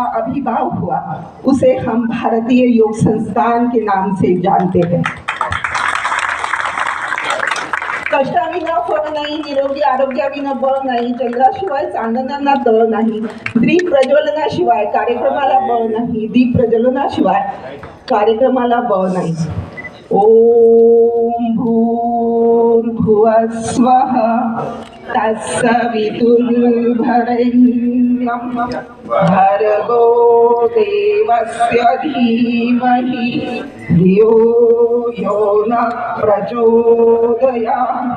का अभिभाव हुआ उसे हम भारतीय योग संस्थान के नाम से जानते हैं। कष्टाविना फळ नाही निरोगी आरोग्याविना बळ नाही चंद्राशिवाय चांदण्यांना तळ नाही दीप प्रज्वलनाशिवाय कार्यक्रमाला बळ नाही दीप प्रज्वलनाशिवाय कार्यक्रमाला बळ नाही। ओम भूर्भुवस्वः तत्सवितुर्भरेण्यं भर्गो देवस्य धीमहि। धियो यो न प्रचोदयात्।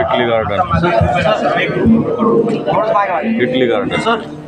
Italy garden. Italy garden. ॐ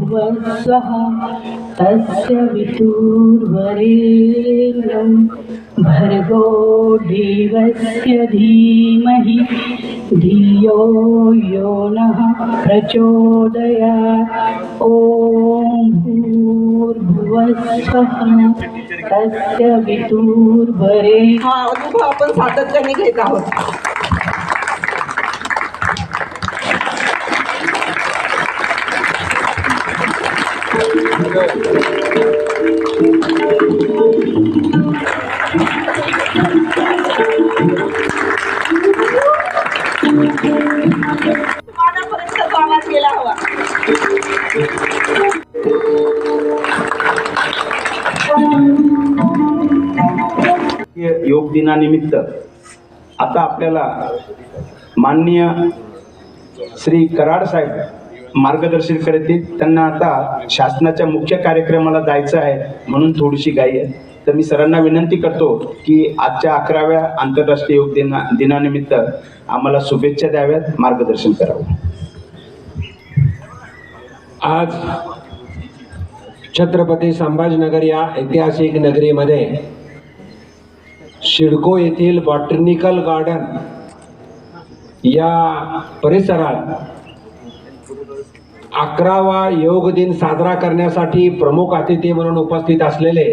भूर्भुवस्वः तस्य वितुर्वरेण्यं भर्गो देवस्य धीमहि धियो यो नः प्रचोदया ॐ भूर्भुवस्वः तस्य वितुर्वरे हा अनुभव आपण सातत्याने घेत आहोत. योग दिनानिमित्त आता आपल्याला माननीय श्री कराड साहेब मार्गदर्शन करतील त्यांना आता शासनाच्या मुख्य कार्यक्रमाला जायचं आहे म्हणून थोडीशी घाई आहे. तर मी सरांना विनंती करतो की आजच्या अकराव्या आंतरराष्ट्रीय योग दिना दिनानिमित्त आम्हाला शुभेच्छा द्याव्यात मार्गदर्शन करावं. आज छत्रपती संभाजीनगर या ऐतिहासिक नगरीमध्ये शिडको येथील बॉटनिकल गार्डन या परिसरात अकरावा योग दिन साजरा करण्यासाठी प्रमुख अतिथी म्हणून उपस्थित असलेले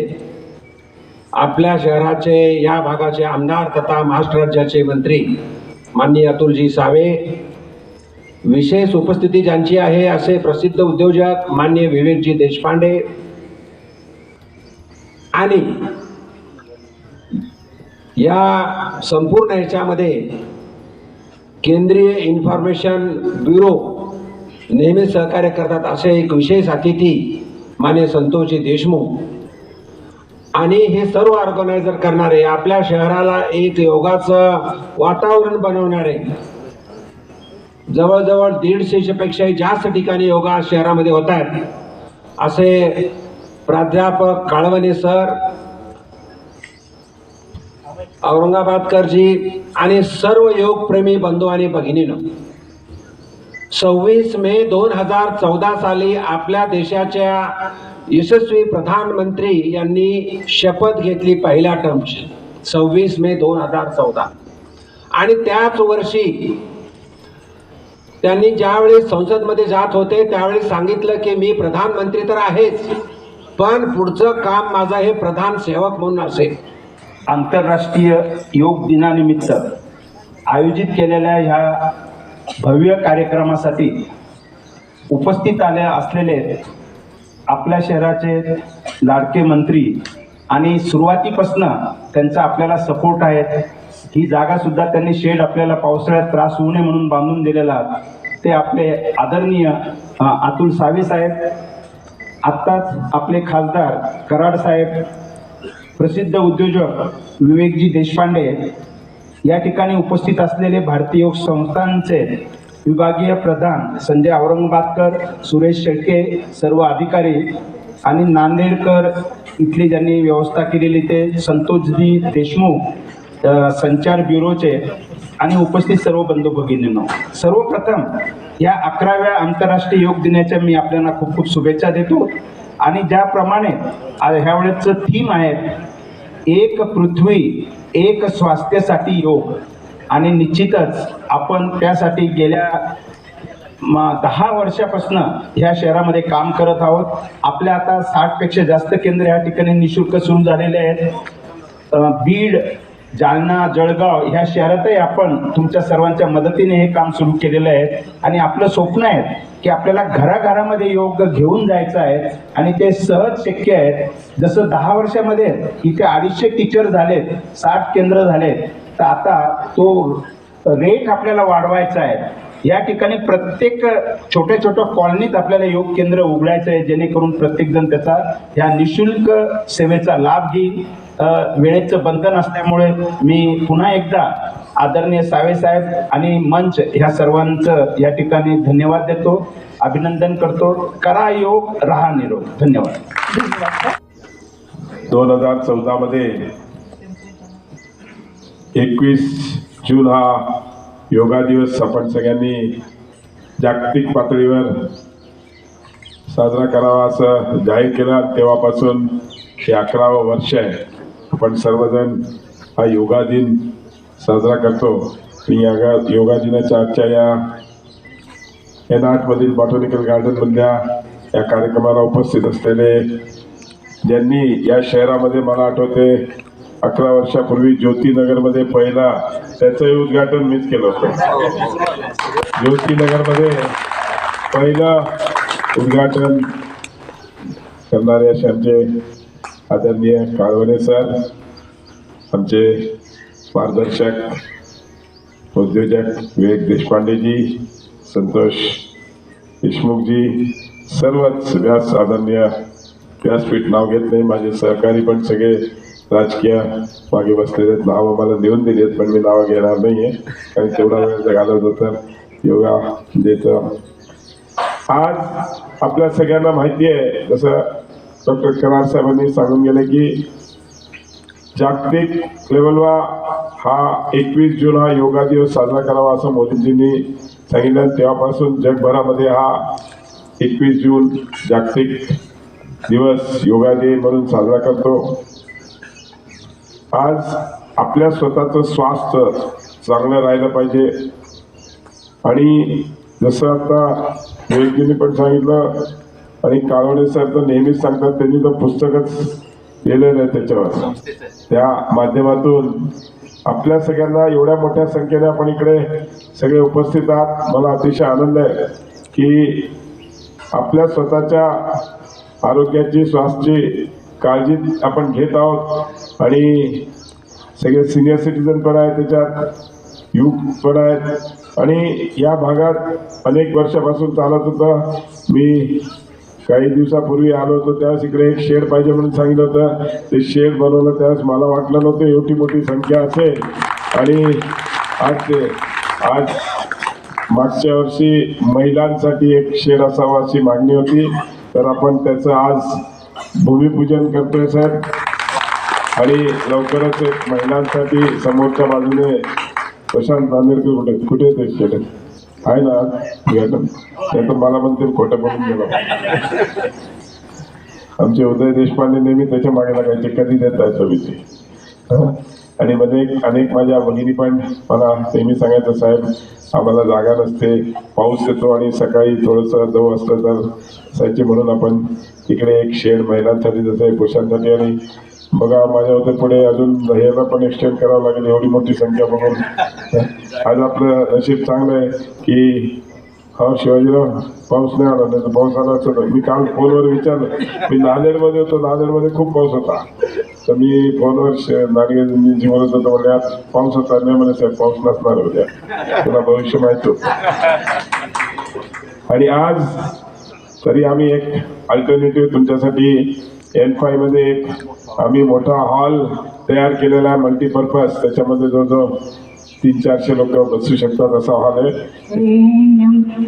आपल्या शहराचे या भागाचे आमदार तथा महाराष्ट्र राज्याचे मंत्री माननीय अतुलजी सावे विशेष उपस्थिती ज्यांची आहे असे प्रसिद्ध उद्योजक मान्य विवेकजी देशपांडे आणि या संपूर्ण ह्याच्यामध्ये केंद्रीय इन्फॉर्मेशन ब्युरो नेहमी सहकार्य करतात असे एक विशेष अतिथी माने संतोषजी देशमुख. आणि हे सर्व ऑर्गनायझर करणारे आपल्या शहराला एक योगाचं वातावरण बनवणारे जवळजवळ दीडशेपेक्षाही जास्त ठिकाणी योगा शहरामध्ये होत आहेत. असे प्राध्यापक काळवणे सर औरंगाबादकरजी आणि सर्व योगप्रेमी बंधू आणि भगिनीनं. सव्वीस मे दोन हजार चौदा साली आपल्या देशाच्या यशस्वी प्रधानमंत्री यांनी शपथ घेतली पहिल्या टर्मची सव्वीस मे दोन हजार चौदा. आणि त्याच वर्षी त्यांनी ज्यावेळी संसदमध्ये जात होते त्यावेळी सांगितलं की मी प्रधानमंत्री तर आहेच पण पुढचं काम माझं हे प्रधान सेवक म्हणून असेल. आंतरराष्ट्रीय योग दिनानिमित्त आयोजित केलेल्या ह्या भव्य कार्यक्रमासाठी उपस्थित आले असलेले आपल्या शहराचे लाडके मंत्री आणि सुरुवातीपासनं त्यांचा आपल्याला सपोर्ट आहे ही जागा सुद्धा त्यांनी शेड आपल्याला पावसाळ्यात त्रास होऊ नये म्हणून बांधून दिलेला. ते आपले आदरणीय अतुल सावे साहेब आत्ताच आपले खासदार कराड साहेब प्रसिद्ध उद्योजक विवेकजी देशपांडे या ठिकाणी उपस्थित असलेले भारतीय योग संस्थांचे विभागीय प्रधान संजय औरंगाबादकर सुरेश शेळके सर्व अधिकारी आणि नांदेडकर इथली ज्यांनी व्यवस्था केलेली ते संतोषजी देशमुख संचार ब्युरोचे आणि उपस्थित सर्व बंधू भगिनींनो. सर्वप्रथम या अकराव्या आंतरराष्ट्रीय योग दिनाच्या मी आपल्याला खूप खूप शुभेच्छा देतो. आणि ज्याप्रमाणे ह्यावेळेचं थीम आहे एक पृथ्वी एक स्वास्थ्यासाठी योग. आणि निश्चितच आपण त्यासाठी गेल्या म दहा वर्षापासून ह्या शहरामध्ये काम करत आहोत. आपल्या आता साठपेक्षा जास्त केंद्र या ठिकाणी निशुल्क सुरू झालेले आहेत. बीड जालना जळगाव ह्या शहरातही आपण तुमच्या सर्वांच्या मदतीने हे काम सुरू केलेलं आहे. आणि आपलं स्वप्न आहे की आपल्याला घराघरामध्ये योग घेऊन जायचं आहे. आणि ते सहज शक्य आहे. जसं दहा वर्षामध्ये इथे अडीचशे टीचर झालेत साठ केंद्र झालेत. तर आता तो रेट आपल्याला वाढवायचा आहे. या ठिकाणी प्रत्येक छोट्या छोट्या कॉलनीत आपल्याला योग केंद्र उघडायचं आहे जेणेकरून प्रत्येकजण त्याचा ह्या निशुल्क सेवेचा लाभ घेईल. वेळेचं बंधन असल्यामुळे मी पुन्हा एकदा आदरणीय सावे साहेब आणि मंच ह्या सर्वांचं या ठिकाणी धन्यवाद देतो अभिनंदन करतो. करा योग रहा निरोग. धन्यवाद. दोन हजार चौदामध्ये एकवीस जून हा योगा दिवस आपण सगळ्यांनी जागतिक पातळीवर साजरा करावा असं जाहीर केला. तेव्हापासून हे अकरावं वर्ष आहे. आपण सर्वजण हा योगा दिन साजरा करतो. आणि या योगा दिनाच्या आजच्या या एन आठमधील बॉटॉनिकल गार्डनमधल्या या कार्यक्रमाला उपस्थित असलेले ज्यांनी या शहरामध्ये मला आठवते अकरा वर्षापूर्वी ज्योतीनगरमध्ये पहिला त्याचंही उद्घाटन मीच केलं होतं. ज्योतीनगरमध्ये पहिलं उद्घाटन करणारे असे आमचे आदरणीय काळवणे सर आमचे मार्गदर्शक उद्योजक विवेक देशपांडेजी संतोष देशमुखजी सर्वच व्यास आदरणीय व्यासपीठ नाव घेत नाही माझे सहकारी पण सगळे राजकीय मागे बसलेले आहेत. नावं मला देऊन दिली आहेत पण मी नावं घेणार नाही आहे कारण तेवढा वेळ जर होतं तर योगा देतं. आज आपल्या सगळ्यांना माहिती आहे जसं डॉक्टर करार साहेबांनी सांगून गेले की जागतिक लेवलवर हा एकवीस जून हा योगा दिवस साजरा करावा असं मोदीजींनी सांगितलं. तेव्हापासून जगभरामध्ये हा एकवीस जून जागतिक दिवस योगा डे म्हणून साजरा करतो. आज आपल्या स्वतःचं स्वास्थ्य चांगलं राहिलं पाहिजे. आणि जसं आता विवेकजींनी पण सांगितलं आणि काळवणे सर तर नेहमीच सांगतात त्यांनी तर पुस्तकच लिहिलेलं आहे त्याच्यावर. त्या माध्यमातून आपल्या सगळ्यांना एवढ्या मोठ्या संख्येने आपण इकडे सगळे उपस्थित आहात. मला अतिशय आनंद आहे की आपल्या स्वतःच्या आरोग्याची स्वास्थ्याची काळजी आपण घेत आहोत. आणि सगळे सिनियर सिटीजन पण आहेत त्याच्यात युथ पण आहेत. आणि या भागात अनेक वर्षापासून चालत होतं. मी काही दिवसापूर्वी आलो होतो त्यावेळेस इकडे एक शेड पाहिजे म्हणून सांगितलं होतं. ते शेड बनवलं त्यावेळेस मला वाटलं नव्हतं एवढी मोठी संख्या असेल. आणि आज ते आज मागच्या वर्षी महिलांसाठी एक शेड असावा अशी मागणी होती. तर आपण त्याचं आज भूमिपूजन करतोय सर. आणि लवकरच महिलांसाठी समोरच्या बाजूने प्रशांत नांदेडकर कुठे कुठे ते शेड आहे ना? मॅडम नाही मला पण ते खोटं बनून गेलं. आमचे उदय देशपांडे नेहमी त्याच्यामागे लागायचे कधी देत आहे समिती आणि मध्ये अनेक माझ्या भगिनी पण मला नेहमी सांगायचं साहेब आम्हाला जागा नसते. पाऊस येतो आणि सकाळी थोडंसं दव असलं तर असायचे म्हणून आपण इकडे एक शेड महिलांसाठी जसं आहे पुरुषांसाठी आणि बघा माझ्या होते पुढे अजून ह्याला पण एक्सटेंड करावं लागेल एवढी मोठी संख्या बघून. आज आपलं नशीब चांगलं आहे की हा शिवाजीराव पाऊस नाही आला नाही तर पाऊस आला असता मी काल फोनवर विचारलं मी नांदेडमध्ये होतो नांदेडमध्ये खूप पाऊस होता. तर मी फोनवर नांदेडजी बोलत होतो म्हणजे आज पाऊस होता नाही म्हणे साहेब पाऊस नसणार उद्या. तुला भविष्य माहीत आणि आज तरी आम्ही एक अल्टरनेटिव्ह तुमच्यासाठी एन फायमध्ये एक आम्ही मोठा हॉल तयार केलेला आहे मल्टीपर्पज त्याच्यामध्ये जवळजवळ तीन चारशे लोक बसू शकतात असा हॉल आहे.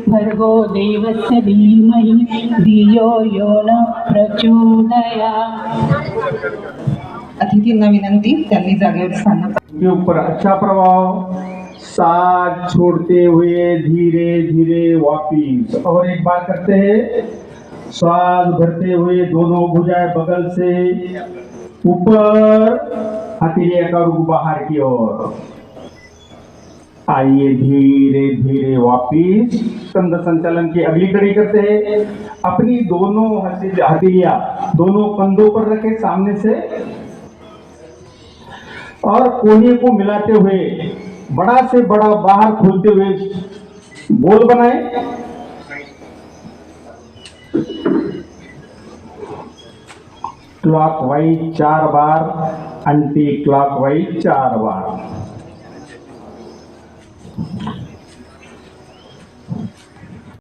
भर्गो देवस्य धीमहि धियो यो न प्रचोदया अतिथींना विनंती त्यांनी जागेवर स्थान ऊपर अच्छा प्रभाव. साथ छोड़ते हुए धीरे धीरे वापिस. और एक बार करते हैं श्वास भरते हुए दोनों भुजाएं बगल से ऊपर हथेलिया का रुख बाहर की ओर। आइए धीरे धीरे वापिस। कंध संचालन की अगली कड़ी करते हैं। अपनी दोनों हथेली- दोनों कंधों पर रखें सामने से और कोने को मिलाते हुए, बड़ा से बड़ा बाहर खोलते हुए गोल बनाए। क्लॉकवाइज चार बार एंटी क्लॉकवाइज चार बार।